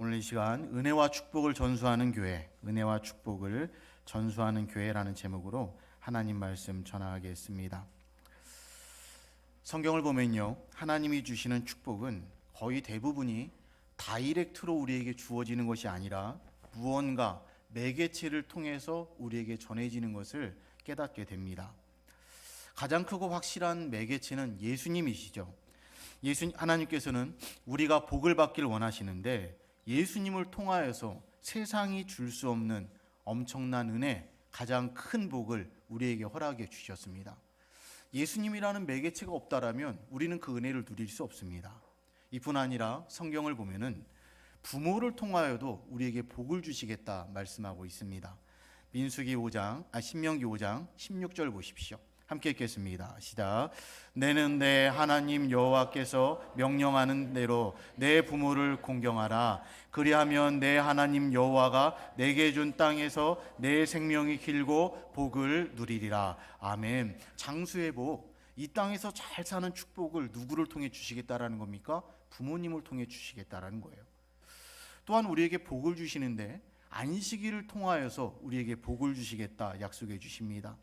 오늘 이 시간 은혜와 축복을 전수하는 교회, 은혜와 축복을 전수하는 교회라는 제목으로 하나님 말씀 전하겠습니다. 성경을 보면요. 하나님이 주시는 축복은 거의 대부분이 다이렉트로 우리에게 주어지는 것이 아니라 무언가 매개체를 통해서 우리에게 전해지는 것을 깨닫게 됩니다. 가장 크고 확실한 매개체는 예수님이시죠. 예수 하나님께서는 우리가 복을 받길 원하시는데 예수님을 통하여서 세상이 줄 수 없는 엄청난 은혜, 가장 큰 복을 우리에게 허락해 주셨습니다. 예수님이라는 매개체가 없다라면 우리는 그 은혜를 누릴 수 없습니다. 이뿐 아니라 성경을 보면은 부모를 통하여도 우리에게 복을 주시겠다 말씀하고 있습니다. 민수기 5장, 아 신명기 5장 16절 보십시오. 함께 읽겠습니다. 시작. 내는 내 하나님 여호와께서 명령하는 대로 내 부모를 공경하라. 그리하면 내 하나님 여호와가 내게 준 땅에서 내 생명이 길고 복을 누리리라. 아멘. 장수의 복. 이 땅에서 잘 사는 축복을 누구를 통해 주시겠다라는 겁니까? 부모님을 통해 주시겠다라는 거예요. 또한 우리에게 복을 주시는데 안식일을 통하여서 우리에게 복을 주시겠다 약속해 주십니다.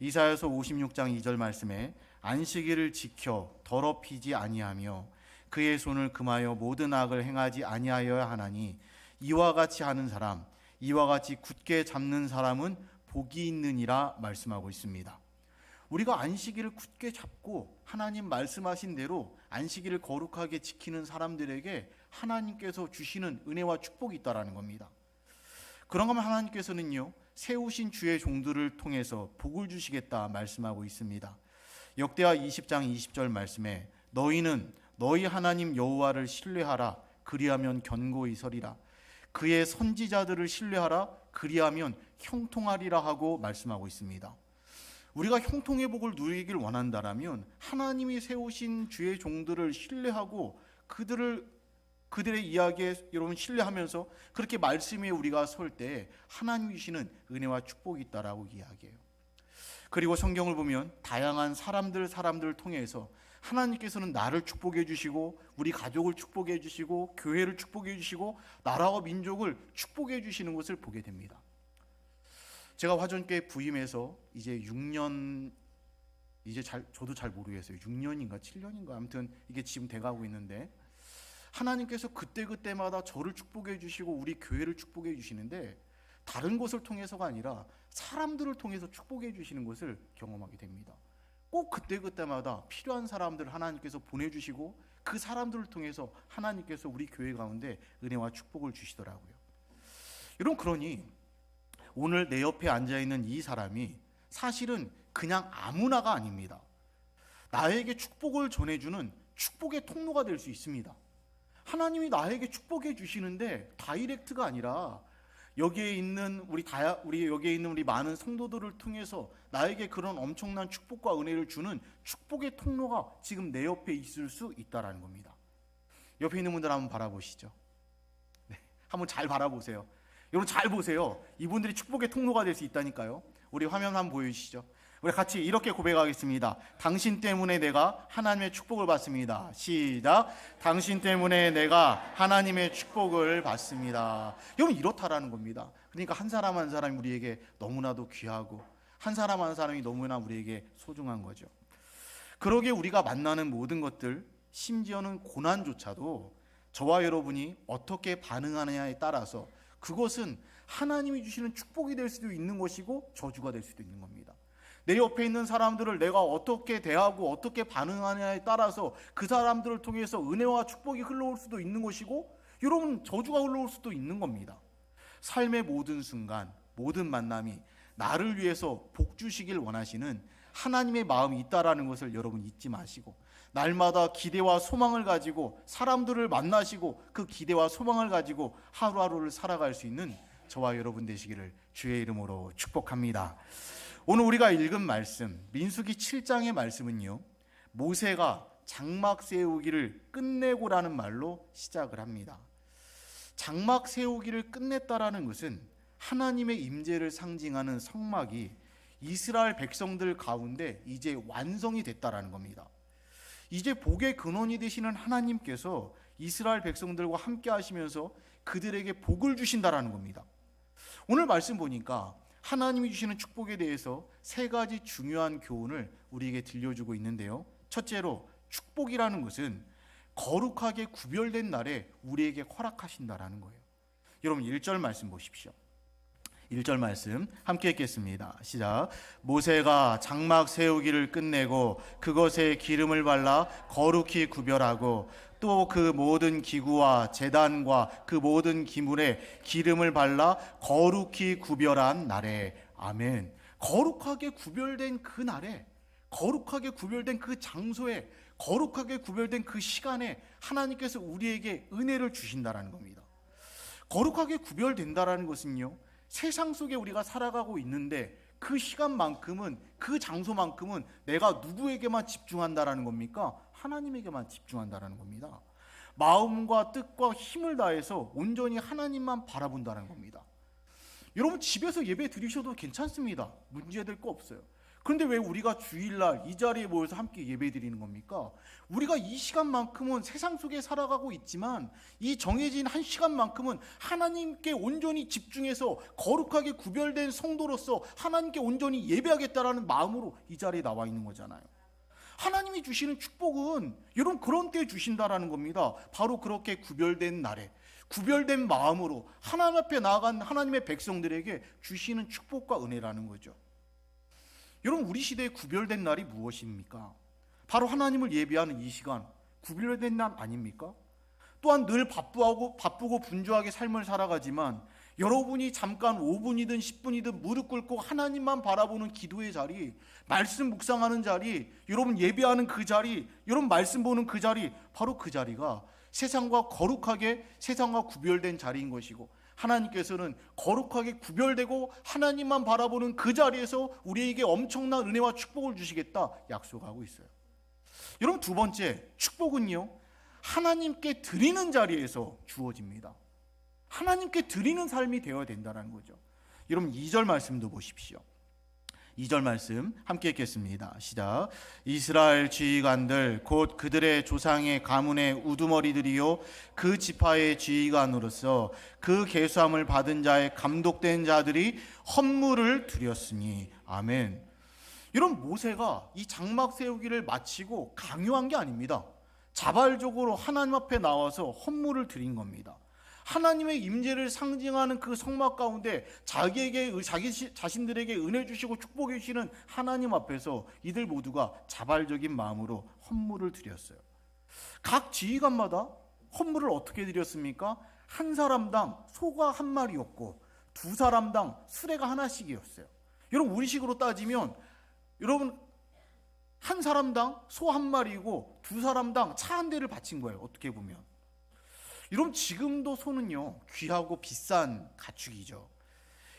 이사야서 56장 2절 말씀에 안식일을 지켜 더럽히지 아니하며 그의 손을 금하여 모든 악을 행하지 아니하여야 하나니 이와 같이 하는 사람 이와 같이 굳게 잡는 사람은 복이 있느니라 말씀하고 있습니다. 우리가 안식일을 굳게 잡고 하나님 말씀하신 대로 안식일을 거룩하게 지키는 사람들에게 하나님께서 주시는 은혜와 축복이 있다라는 겁니다. 그런가 하면 하나님께서는요. 세우신 주의 종들을 통해서 복을 주시겠다 말씀하고 있습니다. 역대하 20장 20절 말씀에 너희는 너희 하나님 여호와를 신뢰하라 그리하면 견고히 서리라 그의 선지자들을 신뢰하라 그리하면 형통하리라 하고 말씀하고 있습니다. 우리가 형통의 복을 누리길 원한다라면 하나님이 세우신 주의 종들을 신뢰하고 그들을 그들의 이야기에 여러분 신뢰하면서 그렇게 말씀에 우리가 설 때 하나님이 주시는 은혜와 축복이 있다라고 이야기해요. 그리고 성경을 보면 다양한 사람들 사람들을 통해서 하나님께서는 나를 축복해 주시고 우리 가족을 축복해 주시고 교회를 축복해 주시고 나라와 민족을 축복해 주시는 것을 보게 됩니다. 제가 화전교회 부임해서 이제 6년 이제 잘 저도 잘 모르겠어요. 6년인가 7년인가 아무튼 이게 지금 돼가고 있는데 하나님께서 그때 그때마다 저를 축복해 주시고 우리 교회를 축복해 주시는데 다른 것을 통해서가 아니라 사람들을 통해서 축복해 주시는 것을 경험하게 됩니다. 꼭 그때 그때마다 필요한 사람들 하나님께서 보내주시고 그 사람들을 통해서 하나님께서 우리 교회 가운데 은혜와 축복을 주시더라고요. 여러분 그러니 오늘 내 옆에 앉아 있는 이 사람이 사실은 그냥 아무나가 아닙니다. 나에게 축복을 전해주는 축복의 통로가 될 수 있습니다. 하나님이 나에게 축복해 주시는데 다이렉트가 아니라 여기에 있는 우리 다 우리 여기에 있는 우리 많은 성도들을 통해서 나에게 그런 엄청난 축복과 은혜를 주는 축복의 통로가 지금 내 옆에 있을 수 있다라는 겁니다. 옆에 있는 분들 한번 바라보시죠. 네, 한번 잘 바라보세요. 여러분 잘 보세요. 이분들이 축복의 통로가 될 수 있다니까요. 우리 화면 한번 보여주시죠. 우리 같이 이렇게 고백하겠습니다. 당신 때문에 내가 하나님의 축복을 받습니다. 시작. 당신 때문에 내가 하나님의 축복을 받습니다. 여러분 이렇다라는 겁니다. 그러니까 한 사람 한 사람이 우리에게 너무나도 귀하고 한 사람 한 사람이 너무나 우리에게 소중한 거죠. 그러게 우리가 만나는 모든 것들 심지어는 고난조차도 저와 여러분이 어떻게 반응하느냐에 따라서 그것은 하나님이 주시는 축복이 될 수도 있는 것이고 저주가 될 수도 있는 겁니다. 내 옆에 있는 사람들을 내가 어떻게 대하고 어떻게 반응하냐에 따라서 그 사람들을 통해서 은혜와 축복이 흘러올 수도 있는 것이고 여러분 저주가 흘러올 수도 있는 겁니다. 삶의 모든 순간 모든 만남이 나를 위해서 복 주시길 원하시는 하나님의 마음이 있다라는 것을 여러분 잊지 마시고 날마다 기대와 소망을 가지고 사람들을 만나시고 그 기대와 소망을 가지고 하루하루를 살아갈 수 있는 저와 여러분 되시기를 주의 이름으로 축복합니다. 오늘 우리가 읽은 말씀 민수기 7장의 말씀은요. 모세가 장막 세우기를 끝내고라는 말로 시작을 합니다. 장막 세우기를 끝냈다라는 것은 하나님의 임재를 상징하는 성막이 이스라엘 백성들 가운데 이제 완성이 됐다라는 겁니다. 이제 복의 근원이 되시는 하나님께서 이스라엘 백성들과 함께 하시면서 그들에게 복을 주신다라는 겁니다. 오늘 말씀 보니까 하나님이 주시는 축복에 대해서 세 가지 중요한 교훈을 우리에게 들려주고 있는데요. 첫째로 축복이라는 것은 거룩하게 구별된 날에 우리에게 허락하신다라는 거예요. 여러분 1절 말씀 보십시오. 1절 말씀 함께 읽겠습니다. 시작. 모세가 장막 세우기를 끝내고 그것에 기름을 발라 거룩히 구별하고 또 그 모든 기구와 재단과 그 모든 기물에 기름을 발라 거룩히 구별한 날에 아멘. 거룩하게 구별된 그 날에 거룩하게 구별된 그 장소에 거룩하게 구별된 그 시간에 하나님께서 우리에게 은혜를 주신다라는 겁니다. 거룩하게 구별된다라는 것은요. 세상 속에 우리가 살아가고 있는데 그 시간만큼은 그 장소만큼은 내가 누구에게만 집중한다라는 겁니까? 하나님에게만 집중한다라는 겁니다. 마음과 뜻과 힘을 다해서 온전히 하나님만 바라본다는 겁니다. 여러분 집에서 예배 드리셔도 괜찮습니다. 문제될 거 없어요. 그런데 왜 우리가 주일날 이 자리에 모여서 함께 예배 드리는 겁니까? 우리가 이 시간만큼은 세상 속에 살아가고 있지만 이 정해진 한 시간만큼은 하나님께 온전히 집중해서 거룩하게 구별된 성도로서 하나님께 온전히 예배하겠다라는 마음으로 이 자리에 나와 있는 거잖아요. 하나님이 주시는 축복은 여러분 그런 때 주신다라는 겁니다. 바로 그렇게 구별된 날에 구별된 마음으로 하나님 앞에 나아간 하나님의 백성들에게 주시는 축복과 은혜라는 거죠. 여러분 우리 시대에 구별된 날이 무엇입니까? 바로 하나님을 예배하는 이 시간 구별된 날 아닙니까? 또한 늘 바쁘고 바쁘고 분주하게 삶을 살아가지만 여러분이 잠깐 5분이든 10분이든 무릎 꿇고 하나님만 바라보는 기도의 자리, 말씀 묵상하는 자리, 여러분 예배하는 그 자리, 여러분 말씀 보는 그 자리, 바로 그 자리가 세상과 거룩하게 세상과 구별된 자리인 것이고 하나님께서는 거룩하게 구별되고 하나님만 바라보는 그 자리에서 우리에게 엄청난 은혜와 축복을 주시겠다 약속하고 있어요. 여러분 두 번째 축복은요 하나님께 드리는 자리에서 주어집니다. 하나님께 드리는 삶이 되어야 된다는 거죠. 여러분 2절 말씀도 보십시오. 2절 말씀 함께 읽겠습니다. 시작. 이스라엘 지휘관들 곧 그들의 조상의 가문의 우두머리들이요 그 지파의 지휘관으로서 그 계수함을 받은 자의 감독된 자들이 헌물을 드렸으니 아멘. 이런 모세가 이 장막 세우기를 마치고 강요한 게 아닙니다. 자발적으로 하나님 앞에 나와서 헌물을 드린 겁니다. 하나님의 임재를 상징하는 그 성막 가운데 자기에게 자기 자신들에게 은혜 주시고 축복해 주시는 하나님 앞에서 이들 모두가 자발적인 마음으로 헌물을 드렸어요. 각 지휘관마다 헌물을 어떻게 드렸습니까? 한 사람당 소가 한 마리였고 두 사람당 수레가 하나씩이었어요. 여러분 우리식으로 따지면 여러분 한 사람당 소 한 마리고 두 사람당 차 한 대를 바친 거예요. 어떻게 보면. 여러분 지금도 소는요 귀하고 비싼 가축이죠.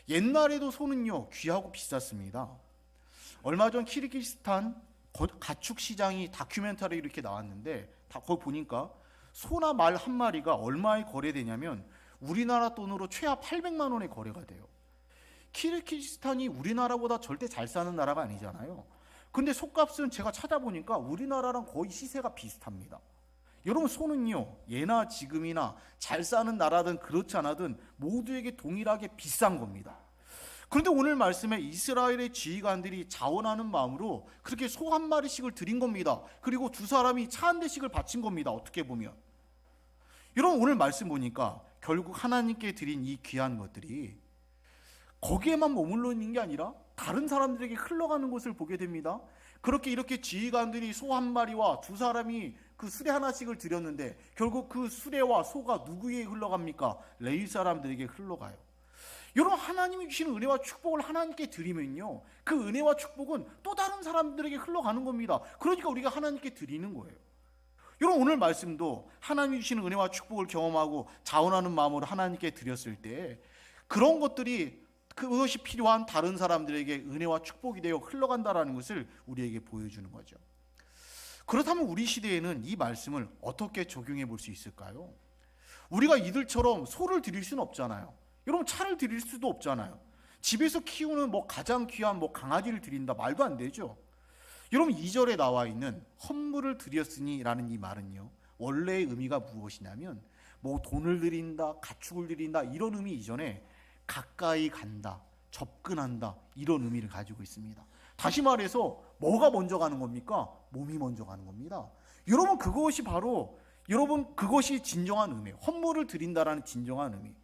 옛날에도 소는요 귀하고 비쌌습니다. 얼마 전 키르기스탄 가축 시장이 다큐멘터리 이렇게 나왔는데 다 거기 보니까 소나 말 한 마리가 얼마에 거래되냐면 우리나라 돈으로 최하 800만 원에 거래가 돼요. 키르기스탄이 우리나라보다 절대 잘 사는 나라가 아니잖아요. 근데 소값은 제가 찾아보니까 우리나라랑 거의 시세가 비슷합니다. 여러분 소는요 예나 지금이나 잘 사는 나라든 그렇지 않아든 모두에게 동일하게 비싼 겁니다. 그런데 오늘 말씀에 이스라엘의 지휘관들이 자원하는 마음으로 그렇게 소 한 마리씩을 드린 겁니다. 그리고 두 사람이 차 한 대씩을 바친 겁니다. 어떻게 보면 여러분 오늘 말씀 보니까 결국 하나님께 드린 이 귀한 것들이 거기에만 머물러 있는 게 아니라 다른 사람들에게 흘러가는 것을 보게 됩니다. 그렇게 이렇게 지휘관들이 소 한 마리와 두 사람이 그 수레 하나씩을 드렸는데 결국 그 수레와 소가 누구에게 흘러갑니까? 레위 사람들에게 흘러가요. 여러분 하나님이 주시는 은혜와 축복을 하나님께 드리면요. 그 은혜와 축복은 또 다른 사람들에게 흘러가는 겁니다. 그러니까 우리가 하나님께 드리는 거예요. 여러분 오늘 말씀도 하나님이 주시는 은혜와 축복을 경험하고 자원하는 마음으로 하나님께 드렸을 때 그런 것들이 그것이 필요한 다른 사람들에게 은혜와 축복이 되어 흘러간다라는 것을 우리에게 보여주는 거죠. 그렇다면 우리 시대에는 이 말씀을 어떻게 적용해 볼 수 있을까요? 우리가 이들처럼 소를 드릴 수는 없잖아요. 여러분 차를 드릴 수도 없잖아요. 집에서 키우는 뭐 가장 귀한 뭐 강아지를 드린다 말도 안 되죠. 여러분 2절에 나와 있는 헌물을 드렸으니라는 이 말은요. 원래의 의미가 무엇이냐면 뭐 돈을 드린다, 가축을 드린다 이런 의미 이전에 가까이 간다, 접근한다 이런 의미를 가지고 있습니다. 다시 말해서 뭐가 먼저 가는 겁니까? 몸이 먼저 가는 겁니다. 여러분 그것이 바로 여러분 그것이 진정한 의미, 헌물을 드린다라는 진정한 의미.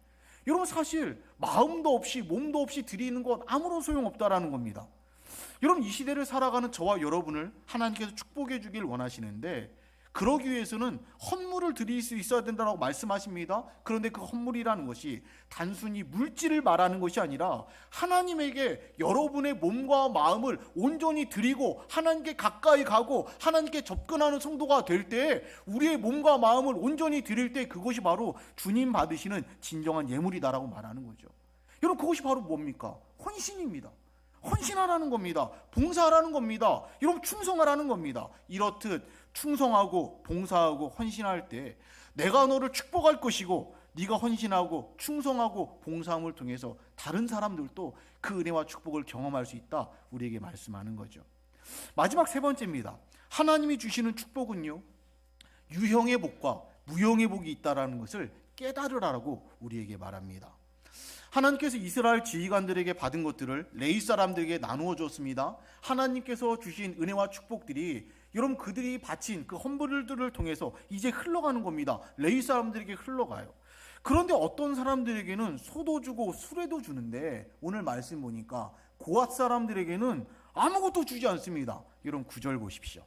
여러분 사실 마음도 없이 몸도 없이 드리는 건 아무런 소용 없다라는 겁니다. 여러분 이 시대를 살아가는 저와 여러분을 하나님께서 축복해 주길 원하시는데 그러기 위해서는 헌물을 드릴 수 있어야 된다고 말씀하십니다. 그런데 그 헌물이라는 것이 단순히 물질을 말하는 것이 아니라 하나님에게 여러분의 몸과 마음을 온전히 드리고 하나님께 가까이 가고 하나님께 접근하는 성도가 될 때 우리의 몸과 마음을 온전히 드릴 때 그것이 바로 주님 받으시는 진정한 예물이다라고 말하는 거죠. 여러분 그것이 바로 뭡니까? 헌신입니다. 헌신하라는 겁니다. 봉사하라는 겁니다. 여러분 충성하라는 겁니다. 이렇듯 충성하고 봉사하고 헌신할 때 내가 너를 축복할 것이고 네가 헌신하고 충성하고 봉사함을 통해서 다른 사람들도 그 은혜와 축복을 경험할 수 있다. 우리에게 말씀하는 거죠. 마지막 세 번째입니다. 하나님이 주시는 축복은요. 유형의 복과 무형의 복이 있다라는 것을 깨달으라고 우리에게 말합니다. 하나님께서 이스라엘 지휘관들에게 받은 것들을 레이 사람들에게 나누어 줬습니다. 하나님께서 주신 은혜와 축복들이 여러분 그들이 바친 그 헌물들을 통해서 이제 흘러가는 겁니다. 레이 사람들에게 흘러가요. 그런데 어떤 사람들에게는 소도 주고 수레도 주는데 오늘 말씀 보니까 고앗 사람들에게는 아무것도 주지 않습니다. 여러분 구절 보십시오.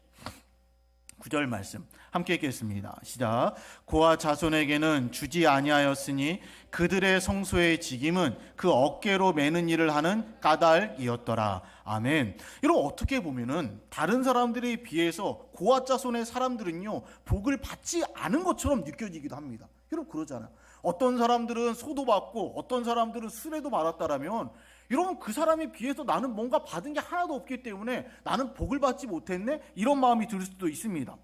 구절 말씀 함께 읽겠습니다. 시작. 고아 자손에게는 주지 아니하였으니 그들의 성소의 직임은 그 어깨로 매는 일을 하는 까닭이었더라. 아멘. 여러분 어떻게 보면은 다른 사람들에 비해서 고아 자손의 사람들은요 복을 받지 않은 것처럼 느껴지기도 합니다. 여러분 그러잖아요. 어떤 사람들은 소도 받고 어떤 사람들은 수레도 받았다라면 여러분 그 사람에 비해서 나는 뭔가 받은 게 하나도 없기 때문에 나는 복을 받지 못했네 이런 마음이 들 수도 있습니다.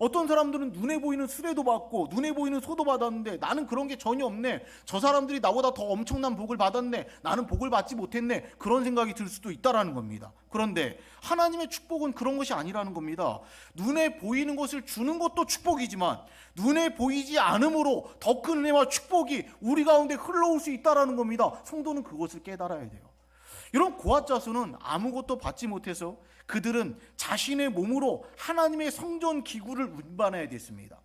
어떤 사람들은 눈에 보이는 수레도 받고 눈에 보이는 소도 받았는데 나는 그런 게 전혀 없네. 저 사람들이 나보다 더 엄청난 복을 받았네. 나는 복을 받지 못했네. 그런 생각이 들 수도 있다라는 겁니다. 그런데 하나님의 축복은 그런 것이 아니라는 겁니다. 눈에 보이는 것을 주는 것도 축복이지만 눈에 보이지 않으므로 더 큰 은혜와 축복이 우리 가운데 흘러올 수 있다라는 겁니다. 성도는 그것을 깨달아야 돼요. 이런 고아 자손은 아무것도 받지 못해서 그들은 자신의 몸으로 하나님의 성전 기구를 운반해야 됐습니다.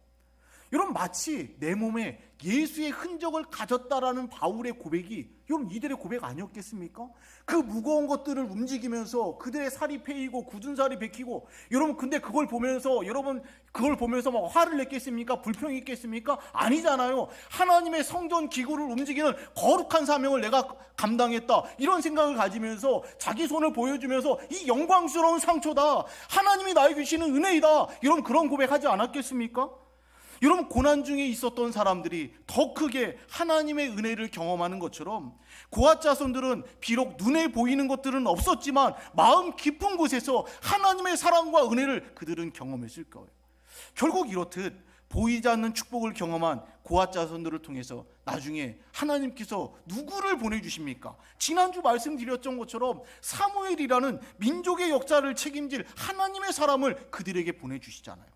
여러분 마치 내 몸에 예수의 흔적을 가졌다라는 바울의 고백이 여러분 이들의 고백 아니었겠습니까? 그 무거운 것들을 움직이면서 그들의 살이 패이고 굳은 살이 베끼고 여러분 근데 그걸 보면서 여러분 그걸 보면서 막 화를 냈겠습니까? 불평이 있겠습니까? 아니잖아요. 하나님의 성전 기구를 움직이는 거룩한 사명을 내가 감당했다. 이런 생각을 가지면서 자기 손을 보여주면서 이 영광스러운 상처다. 하나님이 나에게 주시는 은혜이다. 이런 그런 고백하지 않았겠습니까? 여러분 고난 중에 있었던 사람들이 더 크게 하나님의 은혜를 경험하는 것처럼 고아 자손들은 비록 눈에 보이는 것들은 없었지만 마음 깊은 곳에서 하나님의 사랑과 은혜를 그들은 경험했을 거예요. 결국 이렇듯 보이지 않는 축복을 경험한 고아 자손들을 통해서 나중에 하나님께서 누구를 보내주십니까? 지난주 말씀드렸던 것처럼 사무엘이라는 민족의 역사를 책임질 하나님의 사람을 그들에게 보내주시잖아요.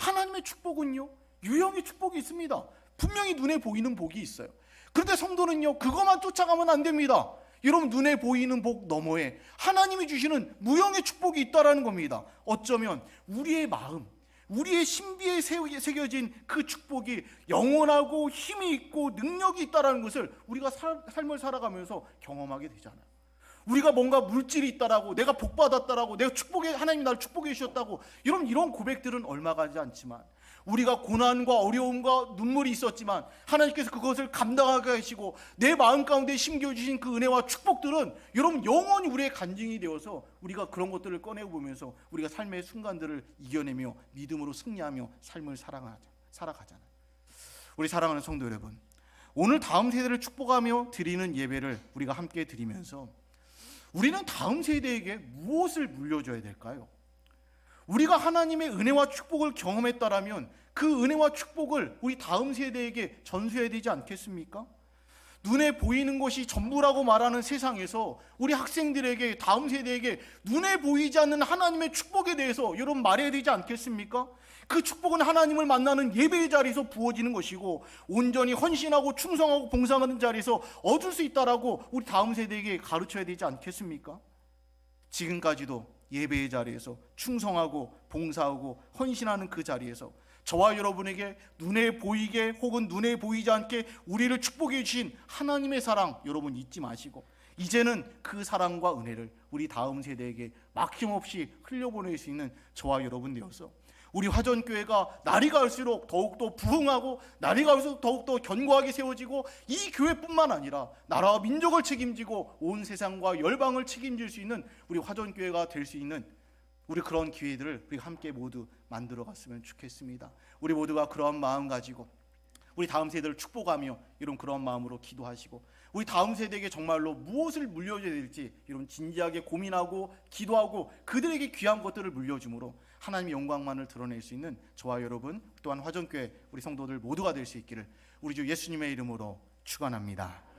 하나님의 축복은요, 유형의 축복이 있습니다. 분명히 눈에 보이는 복이 있어요. 그런데 성도는요, 그것만 쫓아가면 안 됩니다. 여러분, 눈에 보이는 복 너머에 하나님이 주시는 무형의 축복이 있다라는 겁니다. 어쩌면 우리의 마음, 우리의 신비에 새겨진 그 축복이 영원하고 힘이 있고 능력이 있다라는 것을 우리가 살, 삶을 살아가면서 경험하게 되잖아요. 우리가 뭔가 물질이 있다라고 내가 복 받았다라고 내가 축복해 하나님이 나를 축복해 주셨다고 이런 이런 고백들은 얼마 가지 않지만 우리가 고난과 어려움과 눈물이 있었지만 하나님께서 그것을 감당하게 하시고 내 마음 가운데 심겨 주신 그 은혜와 축복들은 여러분 영원히 우리의 간증이 되어서 우리가 그런 것들을 꺼내 보면서 우리가 삶의 순간들을 이겨내며 믿음으로 승리하며 삶을 살아가자 살아가잖아요. 우리 사랑하는 성도 여러분, 오늘 다음 세대를 축복하며 드리는 예배를 우리가 함께 드리면서 우리는 다음 세대에게 무엇을 물려줘야 될까요? 우리가 하나님의 은혜와 축복을 경험했다라면 그 은혜와 축복을 우리 다음 세대에게 전수해야 되지 않겠습니까? 눈에 보이는 것이 전부라고 말하는 세상에서 우리 학생들에게 다음 세대에게 눈에 보이지 않는 하나님의 축복에 대해서 여러분 말해야 되지 않겠습니까? 그 축복은 하나님을 만나는 예배의 자리에서 부어지는 것이고 온전히 헌신하고 충성하고 봉사하는 자리에서 얻을 수 있다라고 우리 다음 세대에게 가르쳐야 되지 않겠습니까? 지금까지도 예배의 자리에서 충성하고 봉사하고 헌신하는 그 자리에서 저와 여러분에게 눈에 보이게 혹은 눈에 보이지 않게 우리를 축복해 주신 하나님의 사랑 여러분 잊지 마시고 이제는 그 사랑과 은혜를 우리 다음 세대에게 막힘없이 흘려보낼 수 있는 저와 여러분 되어서 우리 화전교회가 날이 갈수록 더욱더 부흥하고 날이 갈수록 더욱더 견고하게 세워지고 이 교회뿐만 아니라 나라와 민족을 책임지고 온 세상과 열방을 책임질 수 있는 우리 화전교회가 될 수 있는 우리 그런 기회들을 우리 함께 모두 만들어 갔으면 좋겠습니다. 우리 모두가 그러한 마음 가지고 우리 다음 세대를 축복하며 이런 그런 마음으로 기도하시고 우리 다음 세대에게 정말로 무엇을 물려줘야 될지 이런 진지하게 고민하고 기도하고 그들에게 귀한 것들을 물려줌으로 하나님의 영광만을 드러낼 수 있는 저와 여러분 또한 화전교회 우리 성도들 모두가 될 수 있기를 우리 주 예수님의 이름으로 축원합니다.